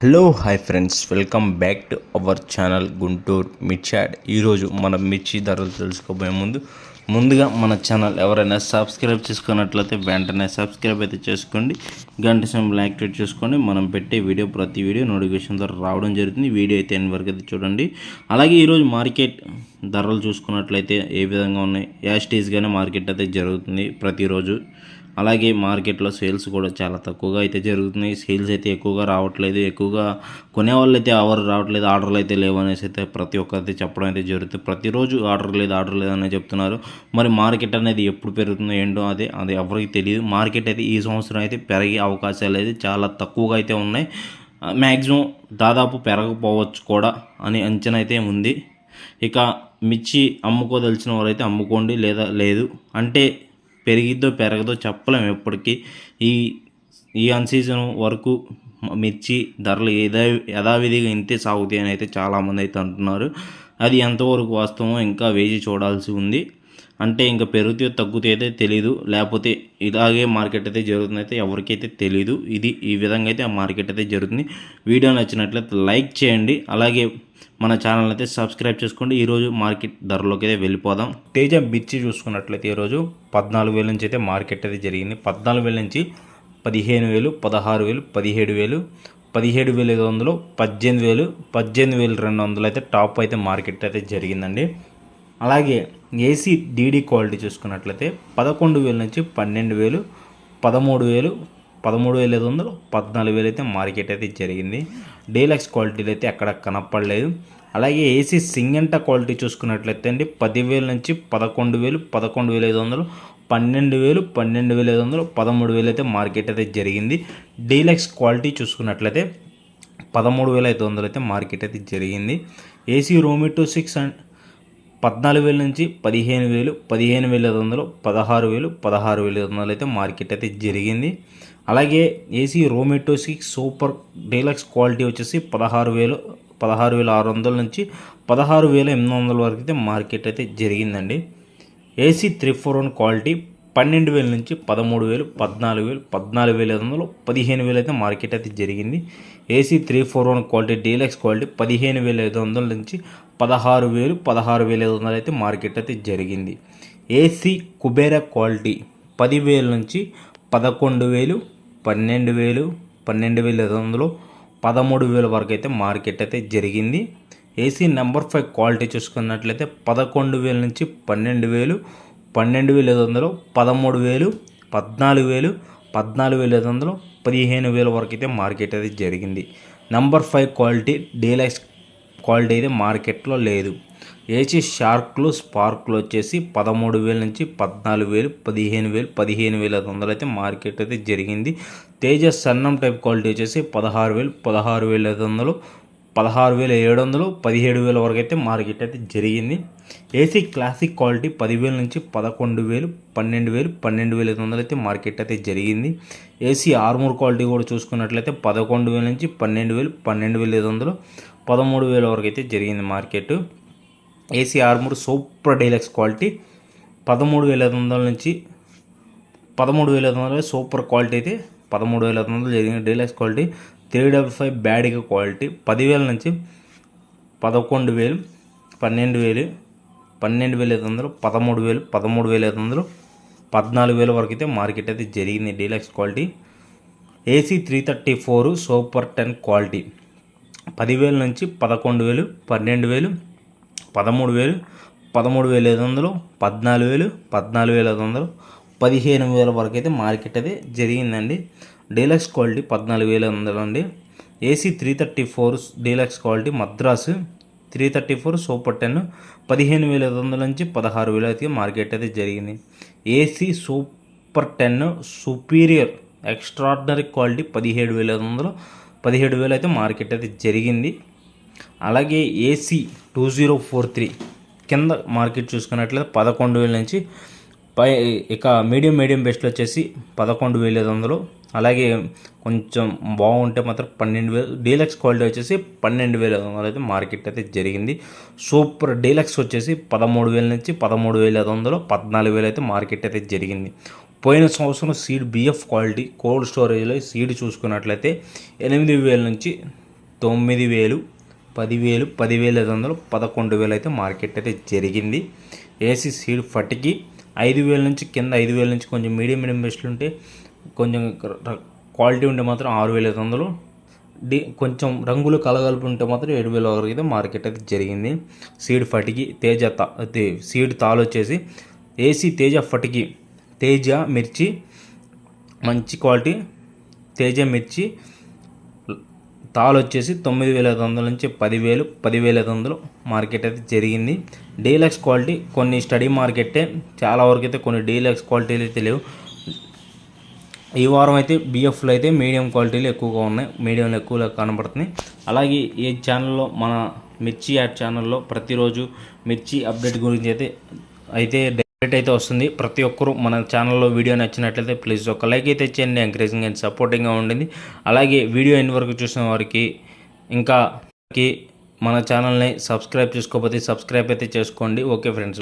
Hello hi friends welcome back to our channel Guntur మిర్చాడ్ ఈరోజు మనం మిర్చి ధరలు తెలుసుకోబోయే ముందు ముందుగా మన ఛానల్ ఎవరైనా సబ్స్క్రైబ్ చేసుకున్నట్లయితే వెంటనే సబ్స్క్రైబ్ అయితే చేసుకోండి. గంట సింబల్ యాక్టివేట్ చేసుకోండి. మనం పెట్టే వీడియో ప్రతి వీడియో నోటిఫికేషన్ ద్వారా రావడం జరుగుతుంది. వీడియో అయితే ఎన్ని వరకు అయితే చూడండి. అలాగే ఈరోజు మార్కెట్ ధరలు చూసుకున్నట్లయితే ఏ విధంగా ఉన్నాయి? యాస్టేజ్గానే మార్కెట్ అయితే జరుగుతుంది ప్రతిరోజు. అలాగే మార్కెట్లో సేల్స్ కూడా చాలా తక్కువగా అయితే జరుగుతున్నాయి. సేల్స్ అయితే ఎక్కువగా రావట్లేదు. ఎక్కువగా కొనేవాళ్ళు అయితే ఎవరు రావట్లేదు ఆర్డర్లు అయితే లేవు అనేసి అయితే ప్రతి ఒక్కరైతే చెప్పడం అయితే జరుగుతుంది. ప్రతిరోజు ఆర్డర్ లేదు ఆర్డర్ లేదు అని చెప్తున్నారు. మరి మార్కెట్ అనేది ఎప్పుడు పెరుగుతుందో ఏంటో అదే అది ఎవరికి తెలియదు. మార్కెట్ అయితే ఈ సంవత్సరం అయితే పెరిగే అవకాశాలు అయితే చాలా తక్కువగా అయితే ఉన్నాయి. మ్యాక్సిమం దాదాపు పెరగకపోవచ్చు కూడా అని అంచనా అయితే ఉంది. ఇక మిర్చి అమ్ముకోదలిచిన వారైతే అమ్ముకోండి లేదా లేదు. అంటే పెరిగిద్దో పెరగదో చెప్పలేము ఎప్పటికీ. ఈ ఈ అన్ సీజన్ వరకు మిర్చి ధరలు యథా యథావిధిగా ఇంతే సాగుతాయి అని అయితే చాలామంది అయితే అంటున్నారు. అది ఎంతవరకు వాస్తవమో ఇంకా వేచి చూడాల్సి ఉంది. అంటే ఇంకా పెరుగుతాయో తగ్గుతాయో అయితే తెలీదు. లేకపోతే ఇలాగే మార్కెట్ అయితే జరుగుతుంది అయితే ఎవరికైతే తెలీదు. ఇది ఈ విధంగా అయితే ఆ మార్కెట్ అయితే జరుగుతుంది. వీడియో నచ్చినట్లయితే లైక్ చేయండి. అలాగే మన ఛానల్ అయితే సబ్స్క్రైబ్ చేసుకోండి. ఈరోజు మార్కెట్ ధరలోకి అయితే వెళ్ళిపోదాం. తేజ మిర్చి చూసుకున్నట్లయితే ఈరోజు పద్నాలుగు వేల నుంచి అయితే మార్కెట్ అయితే జరిగింది. పద్నాలుగు వేల నుంచి పదిహేను వేలు పదహారు వేలు పదిహేడు వేలు పదిహేడు వేల ఐదు వందలు పద్దెనిమిది వేలు పద్దెనిమిది వేలు రెండు వందలు అయితే టాప్ అయితే మార్కెట్ అయితే జరిగిందండి. అలాగే ఏసీ డీడీ క్వాలిటీ చూసుకున్నట్లయితే పదకొండు వేల నుంచి పన్నెండు వేలు పదమూడు వేలు పదమూడు వేల ఐదు వందలు పద్నాలుగు వేలు అయితే మార్కెట్ అయితే జరిగింది. డీలక్స్ క్వాలిటీలు అయితే ఎక్కడ కనపడలేదు. అలాగే ఏసీ సింగంట క్వాలిటీ చూసుకున్నట్లయితే అండి పదివేల నుంచి పదకొండు వేలు పదకొండు వేల ఐదు వందలు పన్నెండు వేలు పన్నెండు వేల ఐదు వందలు పదమూడు వేలు అయితే మార్కెట్ అయితే జరిగింది. డీలక్స్ క్వాలిటీ చూసుకున్నట్లయితే పదమూడు వేల ఐదు వందలు అయితే మార్కెట్ అయితే జరిగింది. ఏసీ రోమిటో సిక్స్ అండ్ పద్నాలుగు వేల నుంచి పదిహేను వేలు పదిహేను వేల ఐదు వందలు పదహారు వేలు పదహారు వేల ఐదు వందలు అయితే మార్కెట్ అయితే జరిగింది. అలాగే ఏసీ రోమెటో సిక్స్ సూపర్ డీలక్స్ క్వాలిటీ వచ్చేసి పదహారు వేలు పదహారు వేల ఆరు వందల నుంచి పదహారు వేల ఎనిమిది వందల వరకు అయితే మార్కెట్ అయితే జరిగిందండి. AC three four one quality పన్నెండు వేల నుంచి పదమూడు వేలు పద్నాలుగు వేలు పద్నాలుగు వేల ఐదు వందలు పదిహేను వేలు అయితే మార్కెట్ అయితే జరిగింది. AC three four one quality deluxe quality పదిహేను వేల ఐదు వందల నుంచి పదహారు వేలు పదహారు వేల ఐదు వందలు అయితే మార్కెట్ అయితే జరిగింది. ఏసీ కుబేరా క్వాలిటీ పదివేల నుంచి పదకొండు వేలు పన్నెండు వేలు పన్నెండు వేల ఐదు వందలు పదమూడు వేల వరకు అయితే మార్కెట్ అయితే జరిగింది. ఏసీ నెంబర్ ఫైవ్ క్వాలిటీ చూసుకున్నట్లయితే పదకొండు వేల నుంచి పన్నెండు వేలు పన్నెండు వేల ఐదు వందలు పదమూడు వేలు పద్నాలుగు వేలు పద్నాలుగు వేల ఐదు వందలు పదిహేను వేల వరకు అయితే మార్కెట్ అయితే జరిగింది. Number five quality deluxe quality అయితే మార్కెట్లో లేదు. ఏసీ షార్క్లు స్పార్క్లు వచ్చేసి పదమూడు వేల నుంచి పద్నాలుగు వేలు పదిహేను వేలు పదిహేను వేల ఐదు వందలు అయితే మార్కెట్ అయితే జరిగింది. తేజస్ సన్నం టైప్ క్వాలిటీ వచ్చేసి పదహారు వేలు పదహారు వేల ఐదు వందలు పదహారు వేల ఏడు వందలు పదిహేడు వేల వరకు అయితే మార్కెట్ అయితే జరిగింది. ఏసీ క్లాసిక్ క్వాలిటీ పదివేల నుంచి పదకొండు వేలు పన్నెండు వేలు పన్నెండు వేల ఐదు వందలు అయితే మార్కెట్ అయితే జరిగింది. ఏసీ ఆర్మూర్ క్వాలిటీ కూడా చూసుకున్నట్లయితే పదకొండు వేల నుంచి పన్నెండు వేలు పన్నెండు వేల ఐదు వందలు పదమూడు వేల వరకు అయితే జరిగింది market. AC Armoor super deluxe quality పదమూడు వేల ఐదు వందల నుంచి పదమూడు వేల ఐదు వందల సూపర్ క్వాలిటీ అయితే పదమూడు వేల ఐదు వందలు జరిగింది. Deluxe quality three double five బ్యాడ్గా క్వాలిటీ. పదివేల నుంచి పదకొండు వేలు పన్నెండు వేలు పన్నెండు వేల ఐదు వందలు పదమూడు వేలు పదమూడు వేల ఐదు వందలు పద్నాలుగు వేల వరకు అయితే మార్కెట్ అయితే జరిగింది. Deluxe quality. AC three thirty four super ten quality. పదివేల నుంచి పదకొండు వేలు పన్నెండు వేలు పదమూడు వేలు పదమూడు వేల ఐదు వందలు పద్నాలుగు వేలు పద్నాలుగు వేల ఐదు వందలు పదిహేను వేల వరకు అయితే మార్కెట్ అయితే జరిగిందండి. డీలక్స్ క్వాలిటీ పద్నాలుగు వేల వందలు అండి. AC three thirty four deluxe quality Madras three thirty four super ten పదిహేను వేల ఐదు వందల నుంచి పదహారు వేలు అయితే మార్కెట్ అయితే జరిగింది. AC super ten superior extraordinary quality పదిహేడు వేల ఐదు వందలు పదిహేడు వేలు అయితే మార్కెట్ అయితే జరిగింది. అలాగే AC two zero four three కింద మార్కెట్ చూసుకున్నట్లయితే పదకొండు వేల నుంచి పై ఇక మీడియం మీడియం బెస్ట్లు వచ్చేసి పదకొండు వేల ఐదు వందలు అలాగే కొంచెం బాగుంటే మాత్రం పన్నెండు వేలు డీలక్స్ క్వాలిటీ వచ్చేసి పన్నెండు వేల ఐదు వందలు అయితే మార్కెట్ అయితే జరిగింది. సూపర్ డీలక్స్ వచ్చేసి పదమూడు వేల నుంచి పదమూడు వేల ఐదు వందలు పద్నాలుగు వేలు అయితే మార్కెట్ అయితే జరిగింది. పోయిన సంవత్సరం సీడ్ బిఎఫ్ క్వాలిటీ కోల్డ్ స్టోరేజ్లో సీడ్ చూసుకున్నట్లయితే ఎనిమిది వేల నుంచి తొమ్మిది వేలు పదివేలు పదివేల ఐదు వందలు పదకొండు వేలు అయితే మార్కెట్ అయితే జరిగింది. ఏసీ సీడ్ ఫటికి ఐదు వేల నుంచి కింద ఐదు వేల నుంచి కొంచెం మీడియం మీడియం బెస్ట్లు ఉంటే కొంచెం క్వాలిటీ ఉంటే మాత్రం ఆరు వేల ఐదు వందలు. డి కొంచెం రంగులు కలగలుపు ఉంటే మాత్రం ఏడు వేల వరకు అయితే మార్కెట్ అయితే జరిగింది. సీడ్ ఫటికి తేజ తా సీడ్ తాలు వచ్చేసి ఏసీ తేజ ఫటికి తేజ మిర్చి మంచి క్వాలిటీ తేజ మిర్చి తాలు వచ్చేసి తొమ్మిది వేల ఐదు వందల నుంచి పదివేలు పదివేల ఐదు వందలు మార్కెట్ అయితే జరిగింది. డీలక్స్ క్వాలిటీ కొన్ని స్టడీ మార్కెటే చాలా వరకు అయితే కొన్ని డీలక్స్ క్వాలిటీలు అయితే లేవు. ఈ వారం అయితే బిఎఫ్లో అయితే మీడియం క్వాలిటీలు ఎక్కువగా ఉన్నాయి. మీడియం ఎక్కువగా కనబడుతున్నాయి. అలాగే ఈ ఛానల్లో మన మిర్చి యాడ్ ఛానల్లో ప్రతిరోజు మిర్చి అప్డేట్ గురించి అయితే అయితే డైరెక్ట్ అయితే వస్తుంది. ప్రతి ఒక్కరూ మన ఛానల్లో వీడియో నచ్చినట్లయితే ప్లీజ్ ఒక లైక్ అయితే చేయండి. ఎంకరేజింగ్ అండ్ సపోర్టింగ్గా ఉండింది అలాగే వీడియో ఎన్ని వరకు చూసిన వారికి ఇంకా మన ఛానల్ని సబ్స్క్రైబ్ చేసుకోకపోతే సబ్స్క్రైబ్ అయితే చేసుకోండి. Okay friends